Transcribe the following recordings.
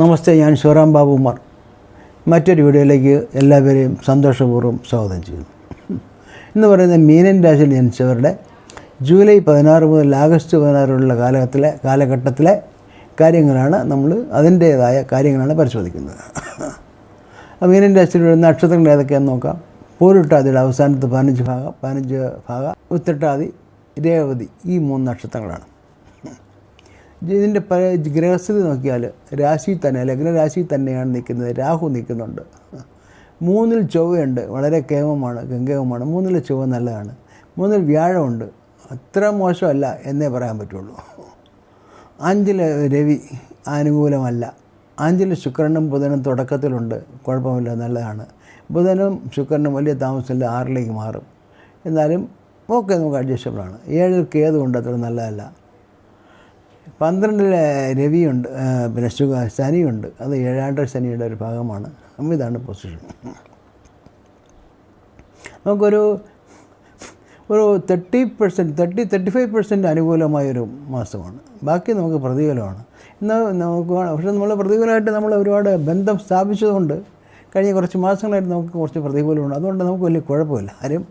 നമസ്തേ ഞാൻ ശിവറാം ബാബു ഉമ്മർ മറ്റൊരു വീഡിയോയിലേക്ക് എല്ലാവരെയും സന്തോഷപൂർവം സ്വാഗതം ചെയ്യുന്നു. എന്ന് പറയുന്നത് മീനൻ രാശിയിൽ ജനിച്ചവരുടെ ജൂലൈ പതിനാറ് മുതൽ ആഗസ്റ്റ് വരെയുള്ള കാലഘട്ടത്തിലെ കാലഘട്ടത്തിലെ കാര്യങ്ങളാണ് നമ്മൾ അതിന്റേതായ കാര്യങ്ങളാണ് പരിശോധിക്കുന്നത്. മീനൻ രാശിയിൽ വരുന്ന നക്ഷത്രങ്ങൾ ഏതൊക്കെയാണെന്ന് നോക്കാം. പൂരിട്ടാതിയുടെ അവസാനത്ത് പതിനഞ്ച് ഭാഗം പതിനഞ്ച് ഭാഗം ഉത്തട്ടാതി രേവതി ഈ മൂന്ന് നക്ഷത്രങ്ങളാണ്. ഇതിന്റെ ഗ്രഹസ്ഥിതി നോക്കിയാൽ രാശി തന്നെ ലഗ്നരാശി തന്നെയാണ് നിൽക്കുന്നത്. രാഹു നിൽക്കുന്നുണ്ട്. മൂന്നിൽ ചൊവ്വയുണ്ട്. വളരെ കേമമാണ് ഗംഗേമമാണ് മൂന്നിൽ ചൊവ്വ നല്ലതാണ്. മൂന്നിൽ വ്യാഴമുണ്ട്. അത്ര മോശമല്ല എന്നേ പറയാൻ പറ്റുള്ളൂ. അഞ്ചിൽ രവി അനുകൂലമല്ല. അഞ്ചിൽ ശുക്രനും ബുധനും തുടക്കത്തിലുണ്ട്. കുഴപ്പമില്ല നല്ലതാണ്. ബുധനും ശുക്രനും വലിയ താമസമില്ല ആറിലേക്ക് മാറും. എന്നാലും ഓക്കെ നമുക്ക് അഡ്ജസ്റ്റബിളാണ് ഏഴിൽ കേതുണ്ട് അത്ര നല്ലതല്ല. പന്ത്രണ്ടിൽ രവിയുണ്ട് പിന്നെ ശുഗ ശനിയുണ്ട്. അത് ഏഴാണ്ട ശനിയുടെ ഒരു ഭാഗമാണ്. അപ്പം ഇതാണ് പൊസിഷൻ നമുക്കൊരു ഒരു thirty percent thirty thirty five percent അനുകൂലമായൊരു മാസമാണ്. ബാക്കി നമുക്ക് പ്രതികൂലമാണ്. എന്നാൽ നമുക്ക് പക്ഷേ നമ്മൾ പ്രതികൂലമായിട്ട് നമ്മൾ ഒരുപാട് ബന്ധം സ്ഥാപിച്ചതുകൊണ്ട് കഴിഞ്ഞ കുറച്ച് മാസങ്ങളായിട്ട് നമുക്ക് കുറച്ച് പ്രതികൂലമുണ്ട്. അതുകൊണ്ട് നമുക്ക് വലിയ കുഴപ്പമില്ല. ആരും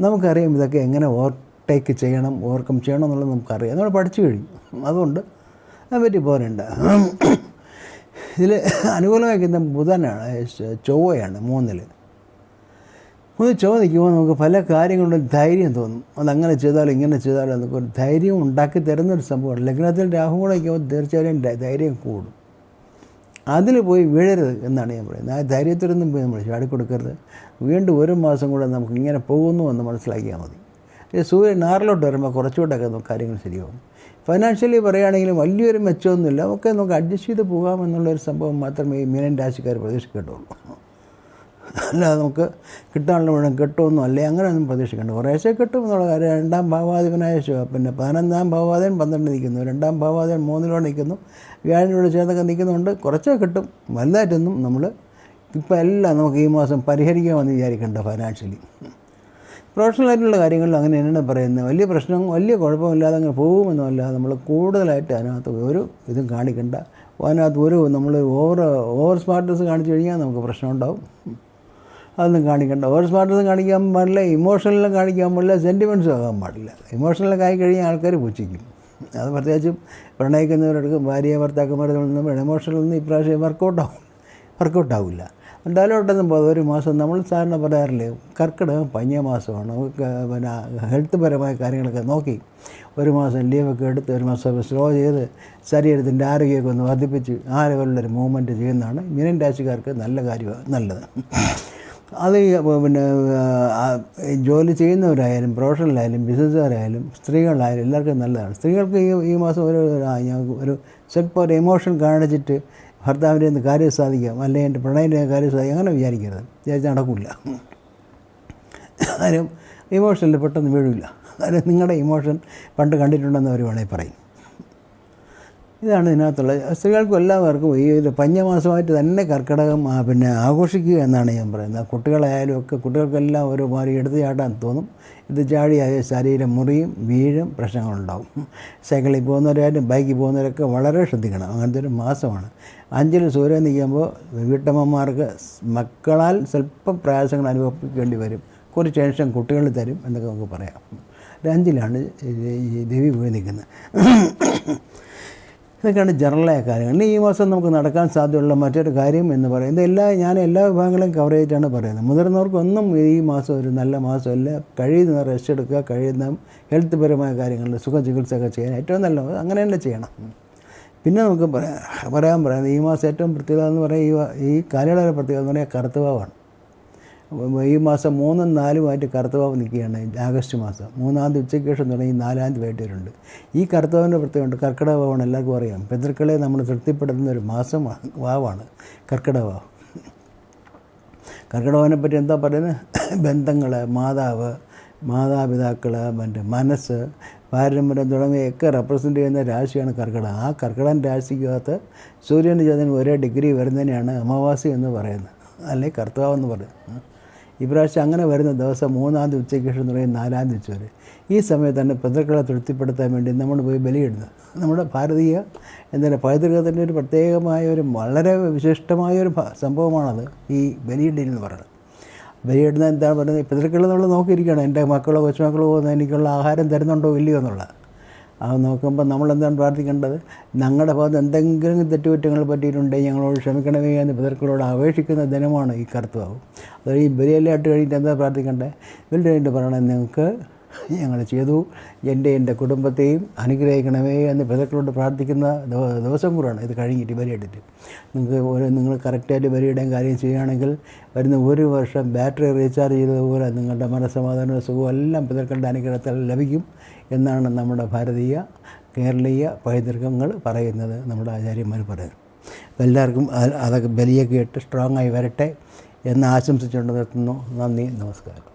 നമുക്കറിയാം ഇതൊക്കെ എങ്ങനെ ഓവർടേക്ക് ചെയ്യണം ഓവർകം ചെയ്യണം എന്നുള്ളത് നമുക്കറിയാം. നമ്മൾ പഠിച്ചു കഴിഞ്ഞു. അതുകൊണ്ട് അതിനെപ്പറ്റി പോരണ്ട. ഇതിൽ അനുകൂലമായി നിൽക്കുന്ന ബുധനാണ് ചൊവ്വയാണ് മൂന്നിൽ മൂന്ന് ചൊവ്വ നിൽക്കുമ്പോൾ നമുക്ക് പല കാര്യങ്ങളിലും ധൈര്യം തോന്നും. അതങ്ങനെ ചെയ്താലും ഇങ്ങനെ ചെയ്താലും നമുക്ക് ഒരു ധൈര്യം ഉണ്ടാക്കി തരുന്നൊരു സംഭവമാണ്. ലഗ്നത്തിൽ രാഹു കൂടെ നിൽക്കുമ്പോൾ തീർച്ചയായും ധൈര്യം കൂടും. അതിൽ പോയി വീഴരുത് എന്നാണ് ഞാൻ പറയുന്നത്. ആ ധൈര്യത്തിലൊന്നും പോയി നമ്മൾ ചാടിക്കൊടുക്കരുത്. വീണ്ടും ഒരു മാസം കൂടെ നമുക്ക് ഇങ്ങനെ പോകുന്നു എന്ന് മനസ്സിലാക്കിയാൽ മതി. ഈ സൂര്യൻ ആറിലോട്ട് വരുമ്പോൾ കുറച്ചുകൂടെയൊക്കെ കാര്യങ്ങൾ ശരിയാവും. ഫൈനാൻഷ്യലി പറയുകയാണെങ്കിലും വലിയൊരു മെച്ചമൊന്നുമില്ല. ഒക്കെ നമുക്ക് അഡ്ജസ്റ്റ് ചെയ്ത് പോകാമെന്നുള്ളൊരു സംഭവം മാത്രമേ ഈ മീനൻ രാശിക്കാർ പ്രതീക്ഷിക്കേണ്ടുള്ളൂ അല്ലാതെ നമുക്ക് കിട്ടാനുള്ള മുഴുവൻ കിട്ടുമെന്നോ അല്ലേ? അങ്ങനെയൊന്നും പ്രതീക്ഷിക്കേണ്ട. കുറേശ്ശെ കിട്ടും എന്നുള്ള കാര്യം രണ്ടാം ഭാവാധിപനായ പിന്നെ പതിനൊന്നാം ഭാവാധിപൻ പന്ത്രണ്ട് നിൽക്കുന്നു. രണ്ടാം ഭാവാധിപൻ മൂന്നിലോട്ട് നിൽക്കുന്നു. വ്യാഴനോട് ചേർന്നൊക്കെ നിൽക്കുന്നുണ്ട്. കുറച്ചേ കിട്ടും. വലുതായിട്ടൊന്നും നമ്മൾ ഇപ്പം എല്ലാം നമുക്ക് ഈ മാസം പരിഹരിക്കാമെന്ന് വിചാരിക്കേണ്ട ഫൈനാൻഷ്യലി പ്രൊഫഷണലായിട്ടുള്ള കാര്യങ്ങളിൽ അങ്ങനെ തന്നെയാണ് പറയുന്നത്. വലിയ പ്രശ്നം വലിയ കുഴപ്പമില്ലാതെ അങ്ങ് പോകുമെന്നല്ല നമ്മൾ കൂടുതലായിട്ട് അതിനകത്ത് ഒരു ഇതും കാണിക്കണ്ട. അതിനകത്ത് ഒരു നമ്മൾ ഓവർ ഓവർ സ്മാർട്ട്നെസ് കാണിച്ചു കഴിഞ്ഞാൽ നമുക്ക് പ്രശ്നം ഉണ്ടാവും. അതൊന്നും കാണിക്കണ്ട. ഓവർ സ്മാർട്ട്നെസ് കാണിക്കാൻ പാടില്ല ഇമോഷണലും കാണിക്കാൻ പാടില്ല സെന്റിമെന്റ്സും ആകാൻ പാടില്ല. ഇമോഷണലൊക്കെ ആയി കഴിഞ്ഞാൽ ആൾക്കാർ പുച്ഛിക്കും. അത് പ്രത്യേകിച്ചും പ്രണയിക്കുന്നവരെടുക്കും ഭാര്യ ഭർത്താക്കന്മാരെ തമ്മിൽ ഇമോഷണലൊന്നും ഇപ്രാവശ്യം വർക്കൗട്ടാവും വർക്കൗട്ടാവില്ല ഡയലോട്ടൊന്നും ഒരു മാസം നമ്മൾ സാധാരണ പറയാറില്ലേ കർക്കിടകം പഞ്ഞ മാസമാണ്. പിന്നെ ഹെൽത്ത് പരമായ കാര്യങ്ങളൊക്കെ നോക്കി ഒരു മാസം ലീവൊക്കെ എടുത്ത് ഒരു മാസം സ്ലോ ചെയ്ത് ശരീരത്തിന്റെ ആരോഗ്യമൊക്കെ ഒന്ന് വർദ്ധിപ്പിച്ച് ആ ലെവലിലൊരു മൂവ്മെന്റ് ചെയ്യുന്നതാണ്. മീനൻ രാശിക്കാർക്ക് നല്ല കാര്യമാണ് നല്ലത്. അത് പിന്നെ ജോലി ചെയ്യുന്നവരായാലും പ്രൊഫഷണലായാലും ബിസിനസ്സുകാരായാലും സ്ത്രീകളായാലും എല്ലാവർക്കും നല്ലതാണ്. സ്ത്രീകൾക്ക് ഈ ഈ മാസം ഒരു ഒരു ഒരു ഒരു ഇമോഷൻ കാണിച്ചിട്ട് ഭർത്താവിന്റെ നിന്ന് കാര്യം സാധിക്കാം അല്ലെങ്കിൽ എന്റെ പ്രണയന്റെ കാര്യം സാധിക്കാം അങ്ങനെ വിചാരിക്കരുത്. വിചാരിച്ച് നടക്കില്ല ആരും ഇമോഷനിൽ പെട്ടെന്ന് വീഴില്ല അത് നിങ്ങളുടെ ഇമോഷൻ പണ്ട് കണ്ടിട്ടുണ്ടെന്ന് അവർ വേണമെങ്കിൽ പറയും. ഇതാണ് ഇതിനകത്തുള്ള സ്ത്രീകൾക്കും എല്ലാവർക്കും ഈ ഒരു പഞ്ഞമാസമായിട്ട് തന്നെ കർക്കിടകം പിന്നെ ആഘോഷിക്കുക എന്നാണ് ഞാൻ പറയുന്നത്. കുട്ടികളായാലും ഒക്കെ കുട്ടികൾക്കെല്ലാം ഒരു മാറി എടുത്തു ചാട്ടാൻ തോന്നും. ഇത് ചാടിയായ ശരീരം മുറിയും വീഴും പ്രശ്നങ്ങളുണ്ടാവും. സൈക്കിളിൽ പോകുന്നവരായാലും ബൈക്കിൽ പോകുന്നവരൊക്കെ വളരെ ശ്രദ്ധിക്കണം. അങ്ങനത്തെ ഒരു മാസമാണ്. അഞ്ചിൽ സൂര്യൻ നിൽക്കുമ്പോൾ വീട്ടമ്മമാർക്ക് മക്കളാൽ സ്വല്പം പ്രയാസങ്ങൾ അനുഭവിക്കേണ്ടി വരും. കുറച്ച് ടെൻഷൻ കുട്ടികൾ തരും എന്നൊക്കെ നമുക്ക് പറയാം. അഞ്ചിലാണ് ഈ ദേവി പോയി നിൽക്കുന്നത്. ഇതൊക്കെയാണ് ജനറലായ കാര്യങ്ങൾ. ഇനി ഈ മാസം നമുക്ക് നടക്കാൻ സാധ്യതയുള്ള മറ്റൊരു കാര്യം എന്ന് പറയുന്നത് എല്ലാ ഞാൻ എല്ലാ വിഭാഗങ്ങളെയും കവർ ചെയ്തിട്ടാണ് പറയുന്നത്. മുതിർന്നവർക്കൊന്നും ഈ മാസം ഒരു നല്ല മാസമല്ല. കഴിയുന്ന റെസ്റ്റ് എടുക്കുക കഴിയുന്ന ഹെൽത്ത് പരമായ കാര്യങ്ങളിൽ സുഖ ചികിത്സയൊക്കെ ചെയ്യാൻ ഏറ്റവും നല്ല അങ്ങനെ തന്നെ ചെയ്യണം. പിന്നെ നമുക്ക് പറയാം പറയാൻ പറയുന്നത് ഈ മാസം ഏറ്റവും പ്രത്യേകത എന്ന് പറയുക ഈ ഈ കാലയളവിലെ പ്രത്യേകത എന്ന് പറയുക കറുത്തവാവാണ് ഈ മാസം മൂന്നും നാലുമായിട്ട് കറുത്തവാവ് നിൽക്കുകയാണ് ആഗസ്റ്റ് മാസം. മൂന്നാം തീയതി ഉച്ചയ്ക്ക് ശേഷം തുടങ്ങി നാലാം തീയതി വൈകിട്ട് വരുന്നുണ്ട്. ഈ കറുത്തവാവിന്റെ പ്രത്യേകമുണ്ട് കർക്കിടക വാവാണ് എല്ലാവർക്കും അറിയാം. പിതൃക്കളെ നമ്മൾ തൃപ്തിപ്പെടുത്തുന്ന ഒരു മാസം വാവാണ്. കർക്കിടക വാവ്. കർക്കിടകനെ പറ്റി എന്താ പറയുന്നത്? ബന്ധങ്ങൾ മാതാവ് മാതാപിതാക്കൾ മറ്റേ മനസ്സ് പാരമ്പര്യം തുടങ്ങിയൊക്കെ റെപ്രസെന്റ് ചെയ്യുന്ന രാശിയാണ് കർക്കിടകം. ആ കർക്കിടകൻ രാശിക്കകത്ത് സൂര്യനും ചന്ദ്രനും ഒരേ ഡിഗ്രി വരുന്നതിനെയാണ് അമാവാസി എന്ന് പറയുന്നത്. അല്ലെങ്കിൽ കർത്താവ് എന്ന് പറയുന്നത്. ഇപ്രാവശ്യം അങ്ങനെ വരുന്ന ദിവസം മൂന്നാം തീയതി ഉച്ചയ്ക്ക് ശേഷം തുടങ്ങി നാലാം തീയതി വരെ. ഈ സമയത്ത് തന്നെ പിതൃക്കളെ തൃപ്തിപ്പെടുത്താൻ വേണ്ടി നമ്മൾ പോയി ബലിയിടുന്നത്. നമ്മുടെ ഭാരതീയ എന്താണ് പൈതൃകത്തിന്റെ ഒരു പ്രത്യേകമായ ഒരു വളരെ വിശിഷ്ടമായ ഒരു സംഭവമാണത് ഈ ബലിയിടൽ എന്ന് പറയുന്നത്. ബലിയിടുന്ന എന്താണ് പറയുന്നത്? പിതൃക്കൾ നമ്മൾ നോക്കിയിരിക്കണം എന്റെ മക്കളോ കൊച്ചുമക്കളോ എനിക്കുള്ള ആഹാരം തരുന്നുണ്ടോ ഇല്ലയോ എന്നുള്ളത് അത് നോക്കുമ്പോൾ നമ്മൾ എന്താണ് പ്രാർത്ഥിക്കേണ്ടത്? ഞങ്ങളുടെ ഭാഗത്ത് എന്തെങ്കിലും തെറ്റുകുറ്റങ്ങൾ പറ്റിയിട്ടുണ്ടെങ്കിൽ ഞങ്ങളോട് ക്ഷമിക്കണമേ എന്ന് പിതൃക്കളോട് അപേക്ഷിക്കുന്ന ദിനമാണ് ഈ കർത്താവ്. അത് ഈ ബലിയെല്ലാം ഇട്ട് കഴിഞ്ഞിട്ട് എന്താ പ്രാർത്ഥിക്കേണ്ടത്? വലിയ കഴിഞ്ഞിട്ട് പറയണം നിങ്ങൾക്ക് ഞങ്ങൾ ചെയ്തു. എന്റെ എന്റെ കുടുംബത്തെയും അനുഗ്രഹിക്കണമേ എന്ന് പിതാക്കളോട് പ്രാർത്ഥിക്കുന്ന ദിവസം കൂടാണ്. ഇത് കഴിഞ്ഞിട്ട് ബലിയിട്ടിട്ട് നിങ്ങൾക്ക് ഒരു നിങ്ങൾ കറക്റ്റായിട്ട് ബലിയിടാൻ കാര്യം ചെയ്യുകയാണെങ്കിൽ വരുന്ന ഒരു വർഷം ബാറ്ററി റീചാർജ് ചെയ്തതുപോലെ നിങ്ങളുടെ മനസ്സമാധാനവും സുഖവും എല്ലാം പിതാക്കളുടെ അനുഗ്രഹത്തിൽ ലഭിക്കും എന്നാണ് നമ്മുടെ ഭാരതീയ കേരളീയ പൈതൃകങ്ങൾ പറയുന്നത് നമ്മുടെ ആചാര്യന്മാർ പറയുന്നത്. അപ്പോൾ എല്ലാവർക്കും അതൊക്കെ ബലിയൊക്കെ ഇട്ട് സ്ട്രോങ് ആയി വരട്ടെ എന്ന് ആശംസിച്ചുകൊണ്ട് നിർത്തുന്നു. നന്ദി നമസ്കാരം.